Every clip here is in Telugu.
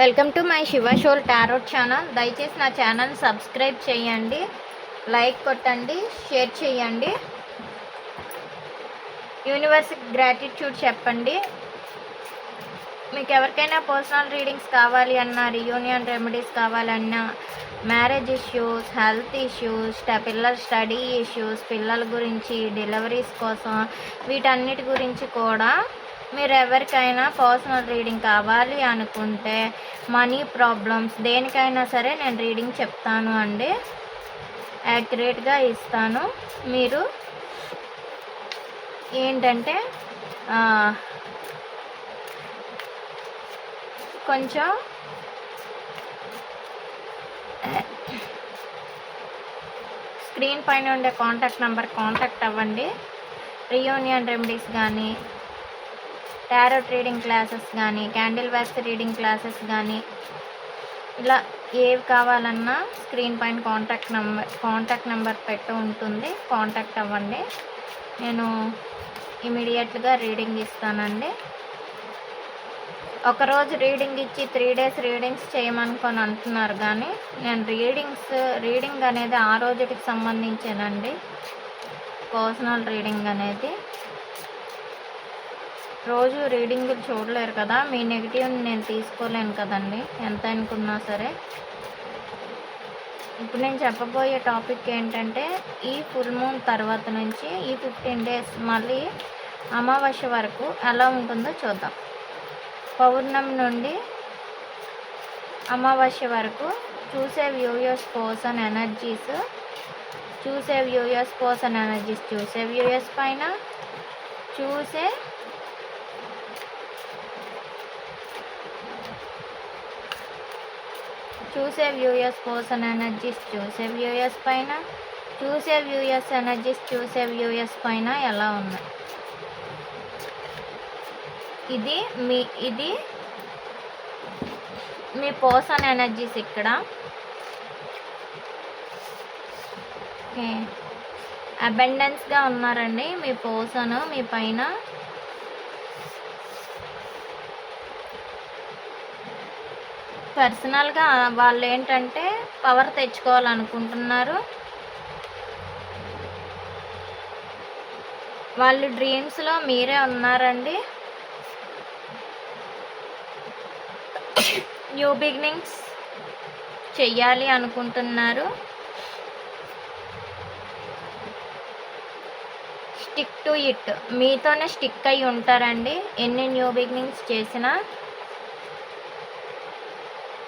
Welcome to my Shiva soul tarot channel. దయచేసి నా ఛానల్ సబ్స్క్రైబ్ చేయండి లైక్ కొట్టండి షేర్ చేయండి. యూనివర్స్ గ్రాటిట్యూడ్ చెప్పండి. మీకు ఎవరికైనా పర్సనల్ రీడింగ్స్ కావాలి అన్నా రియూనియన్ రెమెడీస్ కావాలన్నా మ్యారేజ్ ఇష్యూస్ హెల్త్ ఇష్యూస్ పిల్లల స్టడీ ఇష్యూస్ పిల్లల గురించి డెలివరీస్ కోసం వీటన్నిటి గురించి కూడా మీరు ఎవరికైనా పర్సనల్ రీడింగ్ కావాలి అనుకుంటే మనీ ప్రాబ్లమ్స్ దేనికైనా సరే నేను రీడింగ్ చెప్తాను అండి. యాక్యురేట్గా ఇస్తాను. మీరు ఏంటంటే కొంచెం స్క్రీన్ పైన ఉండే కాంటాక్ట్ నెంబర్ కాంటాక్ట్ అవ్వండి. రియూనియన్ రెమెడీస్ కానీ టారో రీడింగ్ క్లాసెస్ కానీ క్యాండిల్ వ్యాక్స్ రీడింగ్ క్లాసెస్ కానీ ఇలా ఏవి కావాలన్నా స్క్రీన్ పైన కాంటాక్ట్ నెంబర్ కాంటాక్ట్ నెంబర్ పెట్టు ఉంటుంది. కాంటాక్ట్ అవ్వండి. నేను ఇమీడియట్గా రీడింగ్ ఇస్తానండి. ఒకరోజు రీడింగ్ ఇచ్చి త్రీ డేస్ రీడింగ్స్ చేయమనుకొని అంటున్నారు కానీ నేను రీడింగ్స్ రీడింగ్ అనేది ఆ రోజుకి సంబంధించేనండి. పర్సనల్ రీడింగ్ అనేది. రోజు రీడింగ్ చూడలేరు కదా. మీ నెగిటివ్ నేను తీసుకోలేను కదండి. ఎంత అనుకున్నా సరే. ఇప్పుడు నేను చెప్పబోయే టాపిక్ ఏంటంటే ఈ ఫుల్ మూన్ తర్వాత నుంచి ఈ ఫిఫ్టీన్ డేస్ మళ్ళీ అమావాస్య వరకు ఎలా ఉంటుందో చూద్దాం. పౌర్ణమి నుండి అమావాస్య వరకు చూసే వ్యూయర్స్ పర్సన్ ఎనర్జీస్ చూసే వ్యూయర్స్ పర్సన్ ఎనర్జీస్ చూసే వ్యూయర్స్ పైన చూసే చూసే వ్యూయర్స్ కోసం ఎనర్జీస్ చూసే వ్యూయర్స్ పైన చూసే వ్యూయర్స్ ఎనర్జీస్ చూసే వ్యూయర్స్ పైన ఎలా ఉన్నాయి? ఇది మీ ఇది మీ పర్సన్ ఎనర్జీస్ ఇక్కడ. అబెండెన్స్గా ఉన్నారండి మీ పర్సన్ మీ పైన పర్సనల్గా వాళ్ళు ఏంటంటే పవర్ తెచ్చుకోవాలనుకుంటున్నారు. వాళ్ళు డ్రీమ్స్లో మీరే ఉన్నారండి. న్యూ బిగినింగ్స్ చెయ్యాలి అనుకుంటున్నారు. స్టిక్ టు ఇట్ మీతోనే స్టిక్ అయి ఉంటారండి. ఎన్ని న్యూ బిగినింగ్స్ చేసినా.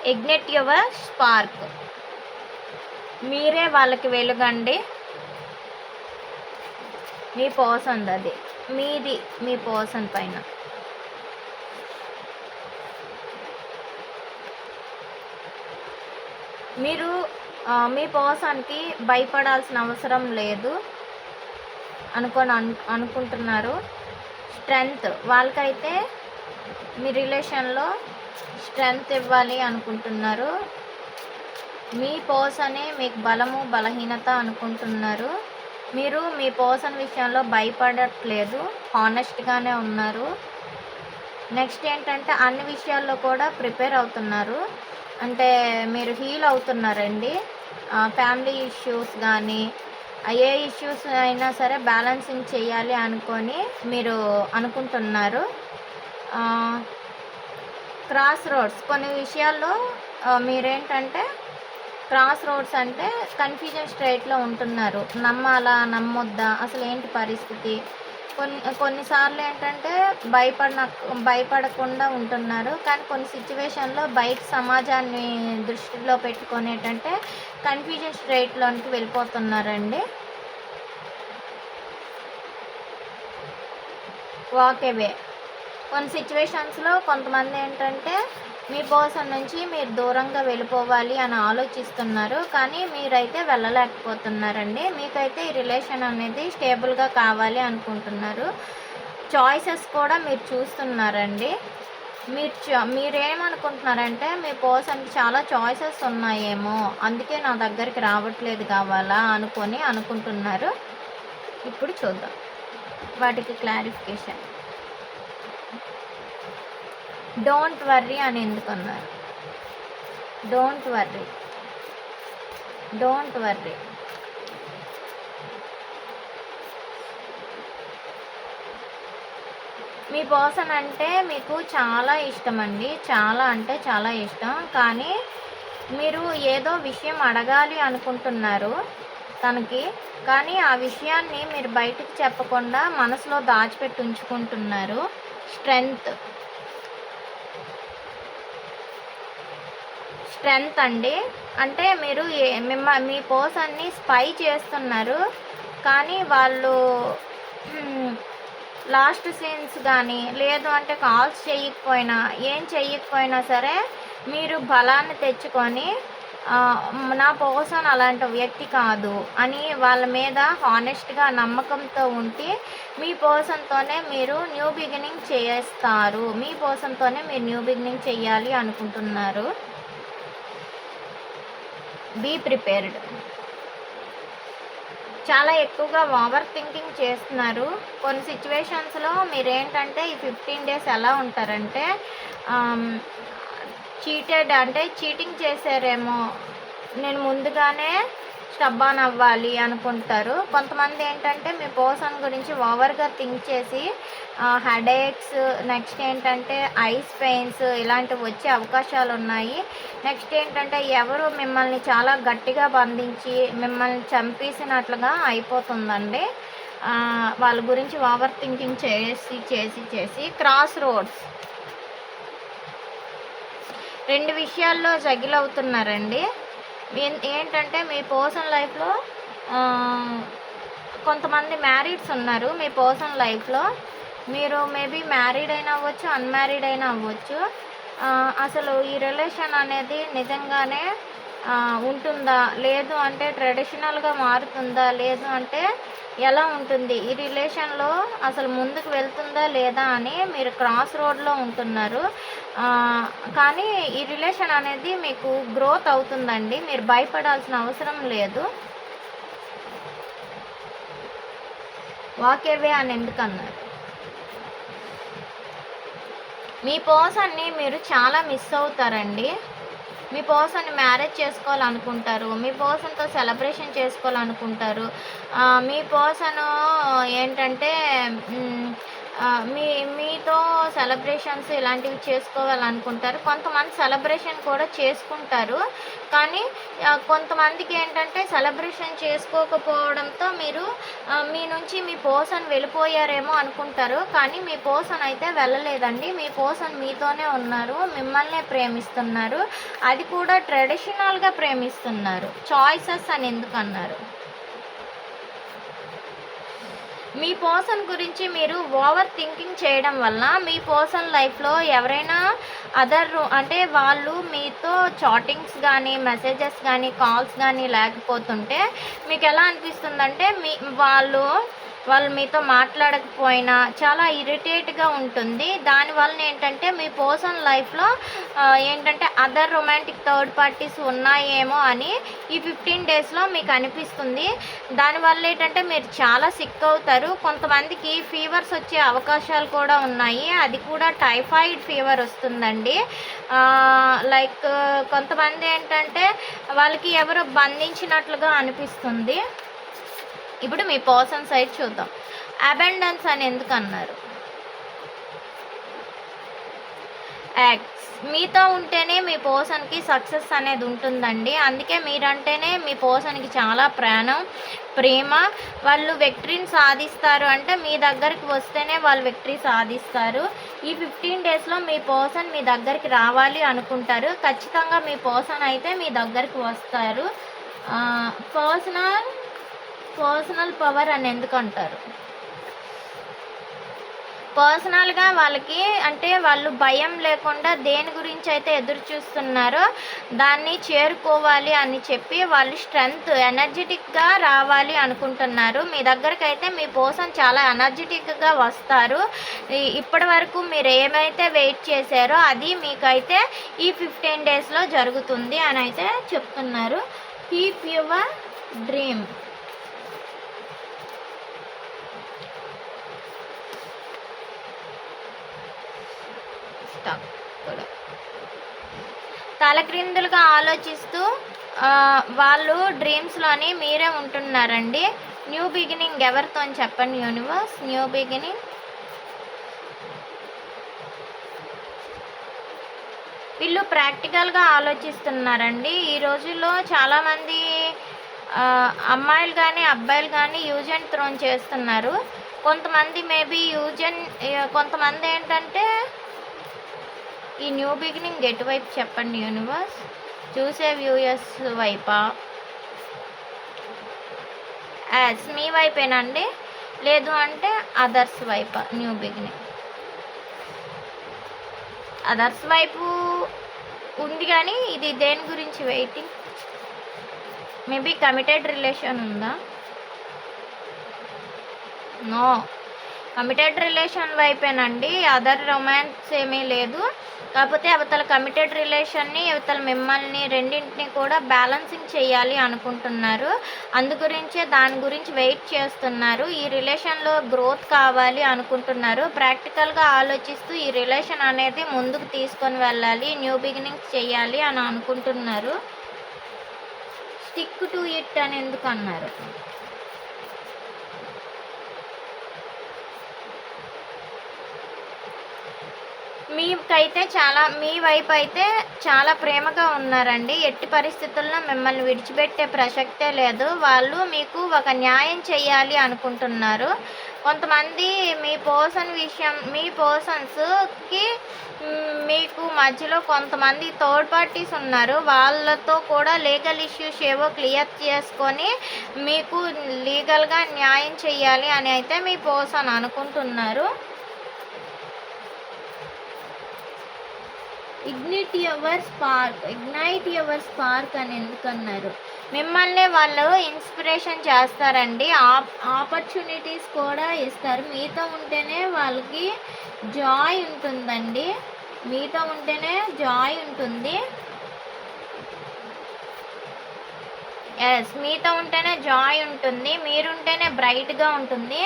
ఇగ్నెట్ యువర్ స్పార్క్ మీరే వాళ్ళకి వెలుగండి. మీ పర్సన్ అది మీది మీ పర్సన్ పైన. మీరు మీ పర్సన్కి భయపడాల్సిన అవసరం లేదు అనుకొని అను అనుకుంటున్నారు. స్ట్రెంగ్త్ వాళ్ళకైతే మీ రిలేషన్లో స్ట్రెంగ్త్ ఇవ్వాలి అనుకుంటున్నారు. మీ పర్సనే మీకు బలము బలహీనత అనుకుంటున్నారు. మీరు మీ పర్సన్ విషయంలో భయపడట్లేదు. హానెస్ట్గానే ఉన్నారు. నెక్స్ట్ ఏంటంటే అన్ని విషయాల్లో కూడా ప్రిపేర్ అవుతున్నారు. అంటే మీరు హీల్ అవుతున్నారండి. ఫ్యామిలీ ఇష్యూస్ కానీ ఏ ఇష్యూస్ అయినా సరే బ్యాలెన్సింగ్ చేయాలి అనుకొని మీరు అనుకుంటున్నారు. Cross roads. కొన్ని విషయాల్లో మీరేంటంటే క్రాస్ రోడ్స్ అంటే కన్ఫ్యూజన్ స్ట్రేట్లో ఉంటున్నారు. నమ్మాలా నమ్మొద్దా అసలు ఏంటి పరిస్థితి? కొన్ని కొన్నిసార్లు ఏంటంటే భయపడిన భయపడకుండా ఉంటున్నారు. కానీ కొన్ని సిచ్యువేషన్లో బయట సమాజాన్ని దృష్టిలో పెట్టుకొని ఏంటంటే కన్ఫ్యూజన్ స్ట్రైట్లోనికి వెళ్ళిపోతున్నారండి. ఓకేవే కొన్ని సిచ్యువేషన్స్లో కొంతమంది ఏంటంటే మీ పర్సన్ నుంచి మీరు దూరంగా వెళ్ళిపోవాలి అని ఆలోచిస్తున్నారు. కానీ మీరైతే వెళ్ళలేకపోతున్నారండి. మీకైతే ఈ రిలేషన్ అనేది స్టేబుల్గా కావాలి అనుకుంటున్నారు. చాయిసెస్ కూడా మీరు చూస్తున్నారండి. మీరు చ- మీరేమనుకుంటున్నారంటే మీ పర్సన్కి చాలా చాయిసెస్ ఉన్నాయేమో అందుకే నా దగ్గరికి రావట్లేదు కావాలా అనుకొని అనుకుంటున్నారు. ఇప్పుడు చూద్దాం. వాటికి క్లారిఫికేషన్ డోంట్ వర్రీ అని ఎందుకు అన్నారు డోంట్ వర్రీ డోంట్ వర్రీ మీ పర్సన్ అంటే మీకు చాలా ఇష్టం అండి చాలా అంటే చాలా ఇష్టం. కానీ మీరు ఏదో విషయం అడగాలి అనుకుంటున్నారు తనకి. కానీ ఆ విషయాన్ని మీరు బయటకు చెప్పకుండా మనసులో దాచిపెట్టి ఉంచుకుంటున్నారు. స్ట్రెంగ్త్ స్ట్రెంగ్త్ అండి. అంటే మీరు మిమ్మ మీ పర్సన్ని స్పై చేస్తున్నారు. కానీ వాళ్ళు లాస్ట్ సీన్స్ కానీ లేదు అంటే కాల్స్ చేయకపోయినా ఏం చేయకపోయినా సరే మీరు బలాన్ని తెచ్చుకొని నా పర్సన్ అలాంటి వ్యక్తి కాదు అని వాళ్ళ మీద హానెస్ట్గా నమ్మకంతో ఉండి మీ పర్సన్తోనే మీరు న్యూ బిగినింగ్ చేస్తారు. మీ పర్సన్తోనే మీరు న్యూ బిగినింగ్ చేయాలి అనుకుంటున్నారు. బీ ప్రిపేర్డ్ చాలా ఎక్కువగా ఓవర్ థింకింగ్ చేస్తున్నారు. కొన్ని సిచ్యువేషన్స్లో మీరు ఏంటంటే ఈ ఫిఫ్టీన్ డేస్ ఎలా ఉంటారంటే చీటెడ్ అంటే చీటింగ్ చేశారేమో. నేను ముందుగానే స్టబ్బాన్ అవ్వాలి అనుకుంటారు. కొంతమంది ఏంటంటే మీ పర్సన్ గురించి ఓవర్గా థింక్ చేసి హెడేక్స్ నెక్స్ట్ ఏంటంటే ఐస్ పెయిన్స్ ఇలాంటివి వచ్చే అవకాశాలు ఉన్నాయి. నెక్స్ట్ ఏంటంటే ఎవరు మిమ్మల్ని చాలా గట్టిగా బంధించి మిమ్మల్ని చంపేసినట్లుగా అయిపోతుందండి. వాళ్ళ గురించి ఓవర్ థింకింగ్ చేసి చేసి చేసి క్రాస్ రోడ్స్ రెండు విషయాల్లో జగిల్ అవుతున్నారండి ఏంటంటే మీ పర్సనల్ లైఫ్లో కొంతమంది మ్యారీడ్స్ ఉన్నారు మీ పర్సనల్ లైఫ్లో. మీరు మేబీ మ్యారీడ్ అయినా అవ్వచ్చు అన్మ్యారీడ్ అయినా అవ్వచ్చు. అసలు ఈ రిలేషన్ అనేది నిజంగానే ఉంటుందా? లేదు అంటే ట్రెడిషనల్గా మారుతుందా? లేదు అంటే ఎలా ఉంటుంది? ఈ రిలేషన్లో అసలు ముందుకు వెళ్తుందా లేదా అని మీరు క్రాస్ రోడ్లో ఉంటున్నారు. కానీ ఈ రిలేషన్ అనేది మీకు గ్రోత్ అవుతుందండి. మీరు భయపడాల్సిన అవసరం లేదు. వాకేవే అని ఎందుకన్నారు మీ పర్సన్ని మీరు చాలా మిస్ అవుతారండి. మీ పర్సన్ మ్యారేజ్ చేసుకోవాలనుకుంటారు మీ పర్సన్తో సెలబ్రేషన్ చేసుకోవాలనుకుంటారు. మీ పర్సన్ ఏంటంటే మీ మీతో సెలబ్రేషన్స్ ఇలాంటివి చేసుకోవాలనుకుంటారు. కొంతమంది సెలబ్రేషన్ కూడా చేసుకుంటారు. కానీ కొంతమందికి ఏంటంటే సెలబ్రేషన్ చేసుకోకపోవడంతో మీరు మీ నుంచి మీ పోసన్ వెళ్ళిపోయారేమో అనుకుంటారు. కానీ మీ పోసన్ అయితే వెళ్ళలేదండి. మీ పోసన్ మీతోనే ఉన్నారు. మిమ్మల్నే ప్రేమిస్తున్నారు. అది కూడా ట్రెడిషనల్గా ప్రేమిస్తున్నారు. చాయిసెస్ అని ఎందుకన్నారు అన్నారు మీ పర్సన్ గురించి మీరు ఓవర్ థింకింగ్ చేయడం వల్ల మీ పర్సన్ లైఫ్లో ఎవరైనా అదర్ అంటే వాళ్ళు మీతో చాటింగ్స్ కానీ మెసేజెస్ కానీ కాల్స్ కానీ లేకపోతుంటే మీకు ఎలా అనిపిస్తుందంటే మీ వాళ్ళు వాళ్ళు మీతో మాట్లాడకపోయినా చాలా ఇరిటేట్గా ఉంటుంది. దానివల్ల ఏంటంటే మీ పర్సనల్ లైఫ్లో ఏంటంటే అదర్ రొమాంటిక్ థర్డ్ పార్టీస్ ఉన్నాయేమో అని ఈ ఫిఫ్టీన్ డేస్లో మీకు అనిపిస్తుంది. దానివల్ల ఏంటంటే మీరు చాలా సిక్ అవుతారు. కొంతమందికి ఫీవర్స్ వచ్చే అవకాశాలు కూడా ఉన్నాయి. అది కూడా టైఫాయిడ్ ఫీవర్ వస్తుందండి. లైక్ కొంతమంది ఏంటంటే వాళ్ళకి ఎవరు బంధించినట్లుగా అనిపిస్తుంది. ఇప్పుడు మీ పర్సన్ సైడ్ చూద్దాం. అబెండెన్స్ అని ఎందుకు అన్నారు? యాక్ట్స్ మీతో ఉంటేనే మీ పర్సన్కి సక్సెస్ అనేది ఉంటుందండి. అందుకే మీరంటేనే మీ పర్సన్కి చాలా ప్రాణం ప్రేమ. వాళ్ళు విక్టరీని సాధిస్తారు అంటే మీ దగ్గరికి వస్తేనే వాళ్ళు విక్టరీ సాధిస్తారు. ఈ ఫిఫ్టీన్ డేస్లో మీ పర్సన్ మీ దగ్గరికి రావాలి అనుకుంటారు. ఖచ్చితంగా మీ పర్సన్ అయితే మీ దగ్గరికి వస్తారు. పర్సనల్ పర్సనల్ పవర్ అని ఎందుకు అంటారు? పర్సనల్గా వాళ్ళకి అంటే వాళ్ళు భయం లేకుండా దేని గురించి అయితే ఎదురు చూస్తున్నారో దాన్ని చేరుకోవాలి అని చెప్పి వాళ్ళు స్ట్రెంగ్త్ ఎనర్జెటిక్గా రావాలి అనుకుంటున్నారు. మీ దగ్గరికి అయితే మీ పర్సన్ చాలా ఎనర్జెటిక్గా వస్తారు. ఇప్పటి వరకు మీరు ఏమైతే వెయిట్ చేశారో అది మీకైతే ఈ ఫిఫ్టీన్ డేస్లో జరుగుతుంది అని అయితే చెప్తున్నారు. కీప్ యువర్ డ్రీమ్ స్టాప్ కూడా తలక్రిందులుగా ఆలోచిస్తూ వాళ్ళు డ్రీమ్స్లోని మీరే ఉంటున్నారండి. న్యూ బిగినింగ్ ఎవరితో అని చెప్పండి యూనివర్స్. New beginning. వీళ్ళు ప్రాక్టికల్గా ఆలోచిస్తున్నారండి. ఈ రోజుల్లో చాలామంది అమ్మాయిలు కానీ అబ్బాయిలు కానీ యూజ్ అండ్ త్రోన్ చేస్తున్నారు. కొంతమంది మేబీ యూజ్ అండ్ కొంతమంది ఏంటంటే ఈ న్యూ బిగినింగ్ ఎటువైపు చెప్పండి యూనివర్స్. చూసే వ్యూయర్స్ వైపా? యాజ్ మీ వైపేనండి లేదు అంటే అదర్స్ వైపా న్యూ బిగినింగ్. అదర్స్ వైపు ఉంది కానీ ఇది దేని గురించి వెయిటింగ్? మేబీ కమిటెడ్ రిలేషన్ ఉందా? నో. కమిటెడ్ రిలేషన్ వైపేనండి అదర్ రొమాన్స్ ఏమీ లేదు. కాకపోతే అవతల కమిటెడ్ రిలేషన్ని అవతల మిమ్మల్ని రెండింటిని కూడా బ్యాలెన్సింగ్ చేయాలి అనుకుంటున్నారు. అందు గురించే దాని గురించి వెయిట్ చేస్తున్నారు. ఈ రిలేషన్లో గ్రోత్ కావాలి అనుకుంటున్నారు. ప్రాక్టికల్గా ఆలోచిస్తూ ఈ రిలేషన్ అనేది ముందుకు తీసుకొని వెళ్ళాలి న్యూ బిగినింగ్స్ చేయాలి అని అనుకుంటున్నారు. స్టిక్ టు ఇట్ అని ఎందుకు అన్నారు? మీకైతే చాలా మీ వైపు అయితే చాలా ప్రేమగా ఉన్నారండి. ఎట్టి పరిస్థితుల్లో మిమ్మల్ని విడిచిపెట్టే ప్రసక్తే లేదు. వాళ్ళు మీకు ఒక న్యాయం చేయాలి అనుకుంటున్నారు. కొంతమంది మీ పర్సన్ విషయం మీ పర్సన్స్కి మీకు మధ్యలో కొంతమంది థర్డ్ పార్టీస్ ఉన్నారు. వాళ్ళతో కూడా లీగల్ ఇష్యూస్ ఏవో క్లియర్ చేసుకొని మీకు లీగల్గా న్యాయం చేయాలి అని అయితే మీ పర్సన్ అనుకుంటున్నారు. Ignite your spark ignite your spark అని ఎందుకన్నారు? మిమ్మల్ని వాళ్ళు ఇన్స్పిరేషన్ చేస్తారండి. ఆప్ ఆపర్చునిటీస్ కూడా ఇస్తారు. మీతో ఉంటేనే వాళ్ళకి జాయ్ ఉంటుందండి. మీతో ఉంటేనే జాయ్ ఉంటుంది. ఎస్ మీతో ఉంటేనే జాయ్ ఉంటుంది మీరుంటేనే బ్రైట్గా ఉంటుంది.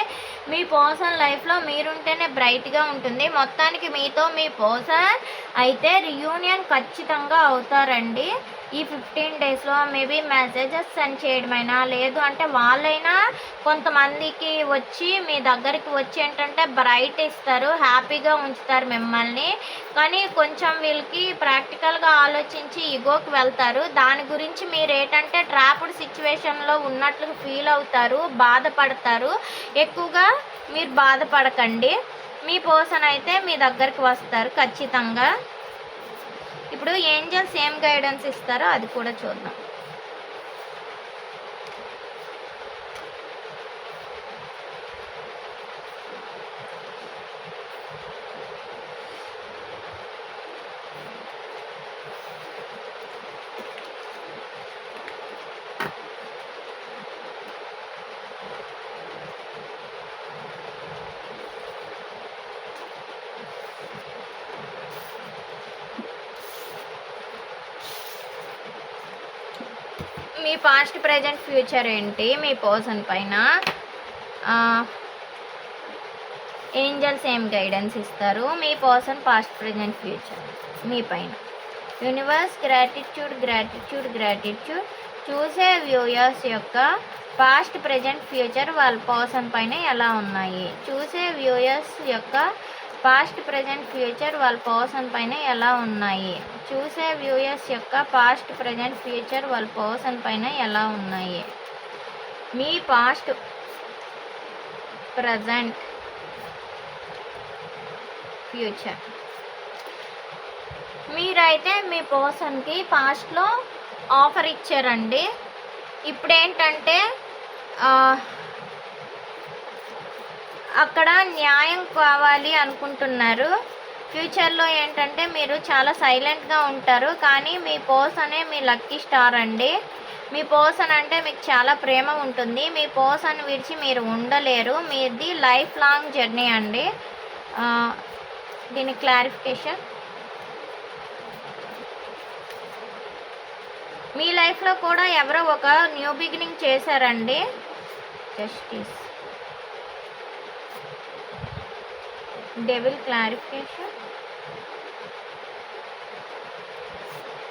మీ పర్సన్ లైఫ్లో మీరుంటేనే బ్రైట్గా ఉంటుంది. మొత్తానికి మీతో మీ పర్సన్ అయితే రియూనియన్ ఖచ్చితంగా అవుతారండి. ఈ ఫిఫ్టీన్ డేస్లో మేబీ మెసేజెస్ సెండ్ చేయడమైనా లేదు అంటే వాళ్ళైనా కొంతమందికి వచ్చి మీ దగ్గరికి వచ్చి ఏంటంటే బ్రైట్ ఇస్తారు హ్యాపీగా ఉంచుతారు మిమ్మల్ని. కానీ కొంచెం వీళ్ళకి ప్రాక్టికల్గా ఆలోచించి ఇగోకి వెళ్తారు. దాని గురించి మీరు ఏంటంటే ట్రాప్డ్ సిచ్యువేషన్లో ఉన్నట్లు ఫీల్ అవుతారు బాధపడతారు. ఎక్కువగా మీరు బాధపడకండి. మీ పర్సన్ అయితే మీ దగ్గరికి వస్తారు ఖచ్చితంగా. ఇప్పుడు ఏంజల్స్ ఏం గైడెన్స్ ఇస్తారో అది కూడా చూద్దాం. మీ పాస్ట్ ప్రజెంట్ ఫ్యూచర్ ఏంటి? మీ పర్సన్ పైన ఏంజల్స్ ఏం గైడెన్స్ ఇస్తారు? మీ పర్సన్ పాస్ట్ ప్రజెంట్ ఫ్యూచర్ మీ పైన. యూనివర్స్ గ్రాటిట్యూడ్ గ్రాటిట్యూడ్ గ్రాటిట్యూడ్ చూసే వ్యూయర్స్ యొక్క పాస్ట్ ప్రజెంట్ ఫ్యూచర్ వాళ్ళ పర్సన్ పైన ఎలా ఉన్నాయి? చూసే వ్యూయర్స్ యొక్క పాస్ట్ ప్రజెంట్ ఫ్యూచర్ వాళ్ళ పర్సన్ పైన ఎలా ఉన్నాయి? చూసే వ్యూయర్స్ యొక్క పాస్ట్ ప్రజెంట్ ఫ్యూచర్ వాళ్ళ పర్సన్ పైన ఎలా ఉన్నాయి? మీ పాస్ట్ ప్రజెంట్ ఫ్యూచర్ మీరైతే మీ పర్సన్కి పాస్ట్లో ఆఫర్ ఇచ్చారండి. ఇప్పుడేంటంటే అక్కడ న్యాయం కావాలి అనుకుంటున్నారు. ఫ్యూచర్లో ఏంటంటే మీరు చాలా సైలెంట్గా ఉంటారు. కానీ మీ పర్సనే మీ లక్కీ స్టార్ అండి. మీ పర్సన్ అంటే మీకు చాలా ప్రేమ ఉంటుంది. మీ పర్సన్ విడిచి మీరు ఉండలేరు. మీది లైఫ్ లాంగ్ జర్నీ అండి. దీని క్లారిఫికేషన్. మీ లైఫ్లో కూడా ఎవరో ఒక న్యూ బిగినింగ్ చేశారండి. జస్టిస్. డెవిల్ క్లారిఫికేషన్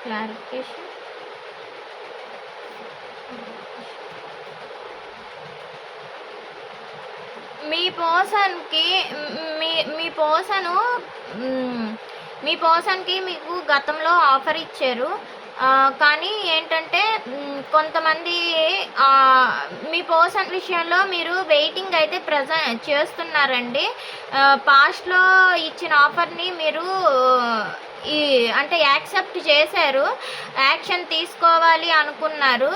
క్లారిఫికేషన్ మీ పర్సన్కి మీ మీ పర్సను మీ పర్సన్కి మీకు గతంలో ఆఫర్ ఇచ్చారు. కానీ ఏంటంటే కొంతమంది మీ పర్సన్ విషయంలో మీరు వెయిటింగ్ అయితే ప్రజెంట్ చేస్తున్నారండి. పాస్ట్లో ఇచ్చిన ఆఫర్ని మీరు ఈ అంటే యాక్సెప్ట్ చేశారు యాక్షన్ తీసుకోవాలి అనుకున్నారు.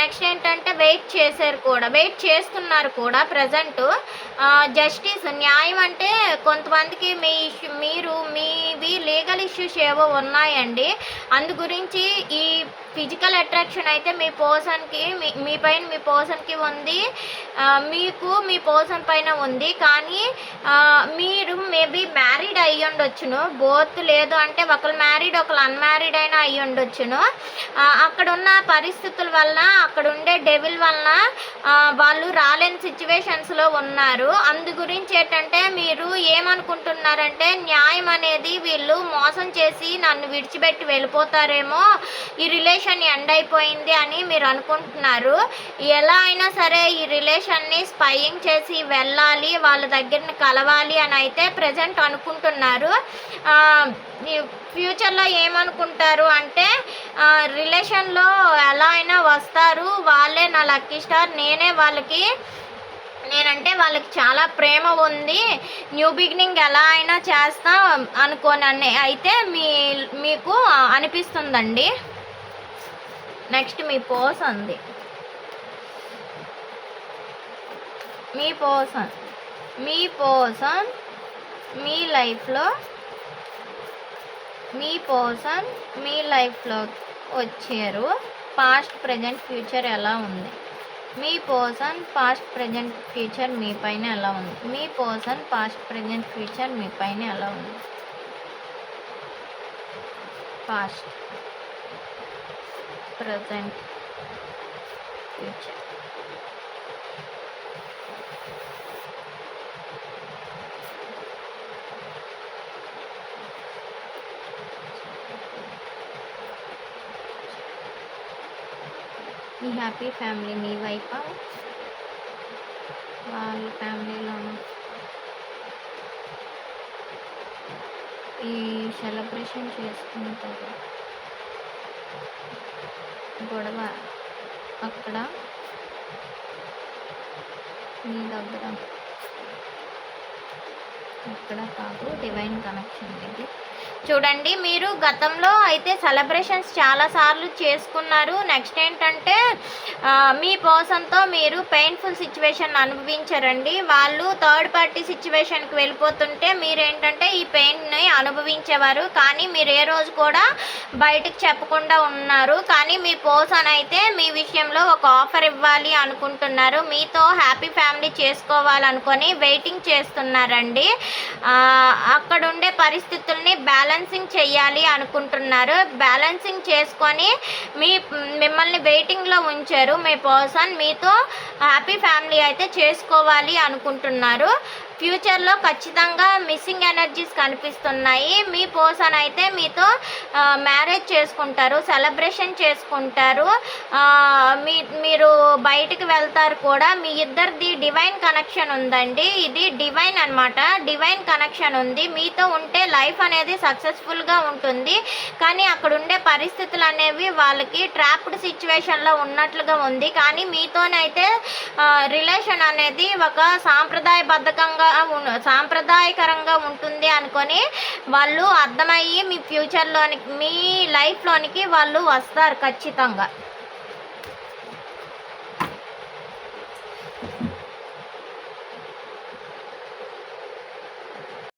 నెక్స్ట్ ఏంటంటే వెయిట్ చేశారు కూడా వెయిట్ చేస్తున్నారు కూడా ప్రజెంట్. జస్టిస్ న్యాయం అంటే కొంతమందికి మీ ఇష్యూ మీరు మీవి లీగల్ ఇష్యూస్ ఏవో ఉన్నాయండి. అందు గురించి ఈ ఫిజికల్ అట్రాక్షన్ అయితే మీ పర్సన్కి మీ మీ పైన మీ పర్సన్కి ఉంది. మీకు మీ పర్సన్ పైన ఉంది. కానీ మీరు మేబీ మ్యారీడ్ అయ్యి ఉండొచ్చును బోత్ లేదు అంటే అంటే ఒకరు మ్యారీడ్ ఒకరు అన్మ్యారీడ్ అయినా అయ్యి ఉండొచ్చును. అక్కడ ఉన్న పరిస్థితుల వలన అక్కడ ఉండే డెవిల్ వలన వాళ్ళు రాలేని సిచ్యువేషన్స్లో ఉన్నారు. అందు గురించి ఏంటంటే మీరు ఏమనుకుంటున్నారంటే న్యాయం అనేది వీళ్ళు మోసం చేసి నన్ను విడిచిపెట్టి వెళ్ళిపోతారేమో ఈ రిలేషన్ ఎండ్ అయిపోయింది అని మీరు అనుకుంటున్నారు. ఎలా అయినా సరే ఈ రిలేషన్ని స్పైయింగ్ చేసి వెళ్ళాలి వాళ్ళ దగ్గరని కలవాలి అని అయితే ప్రజెంట్ అనుకుంటున్నారు. ఫ్యూచర్లో ఏమనుకుంటారు అంటే రిలేషన్లో ఎలా అయినా వస్తారు. వాళ్ళే నా లక్కీ స్టార్. నేనే వాళ్ళకి నేనంటే వాళ్ళకి చాలా ప్రేమ ఉంది. న్యూ బిగినింగ్ ఎలా అయినా చేస్తా అనుకోనని అయితే మీ మీకు అనిపిస్తుందండి? నెక్స్ట్ మీ పోస్ ఉంది మీ పోసన్ మీ పోసన్ మీ లైఫ్లో మీ పర్సన్ మీ లైఫ్లో వచ్చారు పాస్ట్ ప్రజెంట్ ఫ్యూచర్ ఎలా ఉంది? మీ పర్సన్ పాస్ట్ ప్రజెంట్ ఫ్యూచర్ మీ పైన ఎలా ఉంది? మీ పర్సన్ పాస్ట్ ప్రజెంట్ ఫ్యూచర్ మీ పైన ఎలా ఉంది? Past present future. మీ హ్యాపీ ఫ్యామిలీ మీ వైఫా? వాళ్ళ ఫ్యామిలీలోనూ? ఈ సెలబ్రేషన్ చేసుకుంటారు గొడవ అక్కడ? మీ దగ్గర? ఇక్కడ కాదు డివైన్ కనెక్షన్ ఇది. చూడండి మీరు గతంలో అయితే సెలబ్రేషన్స్ చాలాసార్లు చేసుకున్నారు. నెక్స్ట్ ఏంటంటే మీ పర్సన్తో మీరు పెయిన్ఫుల్ సిచ్యువేషన్ అనుభవించారండి. వాళ్ళు థర్డ్ పార్టీ సిచ్యువేషన్కి వెళ్ళిపోతుంటే మీరు ఏంటంటే ఈ పెయిన్ని అనుభవించేవారు. కానీ మీరు ఏ రోజు కూడా బయటకు చెప్పకుండా ఉన్నారు. కానీ మీ పర్సన్ అయితే మీ విషయంలో ఒక ఆఫర్ ఇవ్వాలి అనుకుంటున్నారు. మీతో హ్యాపీ ఫ్యామిలీ చేసుకోవాలనుకొని వెయిటింగ్ చేస్తున్నారండి. అక్కడ ఉండే పరిస్థితుల్ని బ్యాలెన్సింగ్ చేయాలి అనుకుంటున్నారు. బ్యాలెన్సింగ్ చేసుకొని మీ మిమ్మల్ని వెయిటింగ్లో ఉంచారు మీ పర్సన్ మీతో హ్యాపీ ఫ్యామిలీ అయితే చేసుకోవాలి అనుకుంటున్నారు. ఫ్యూచర్లో ఖచ్చితంగా మిస్సింగ్ ఎనర్జీస్ కనిపిస్తున్నాయి. మీ పర్సన్ అయితే మీతో మ్యారేజ్ చేసుకుంటారు సెలబ్రేషన్ చేసుకుంటారు. మీ మీరు బయటికి వెళ్తారు కూడా మీ ఇద్దరిది డివైన్ కనెక్షన్ ఉందండి. ఇది డివైన్ అన్నమాట. డివైన్ కనెక్షన్ ఉంది. మీతో ఉంటే లైఫ్ అనేది సక్సెస్ఫుల్గా ఉంటుంది. కానీ అక్కడ ఉండే పరిస్థితులు అనేవి వాళ్ళకి ట్రాప్డ్ సిచ్యువేషన్లో ఉన్నట్లుగా ఉంది. కానీ మీతోనైతే రిలేషన్ అనేది ఒక సాంప్రదాయబద్ధకంగా సాంప్రదాయకరంగా ఉంటుంది అనుకొని వాళ్ళు అర్థమయ్యి మీ ఫ్యూచర్లోని మీ లైఫ్లోనికి వాళ్ళు వస్తారు ఖచ్చితంగా.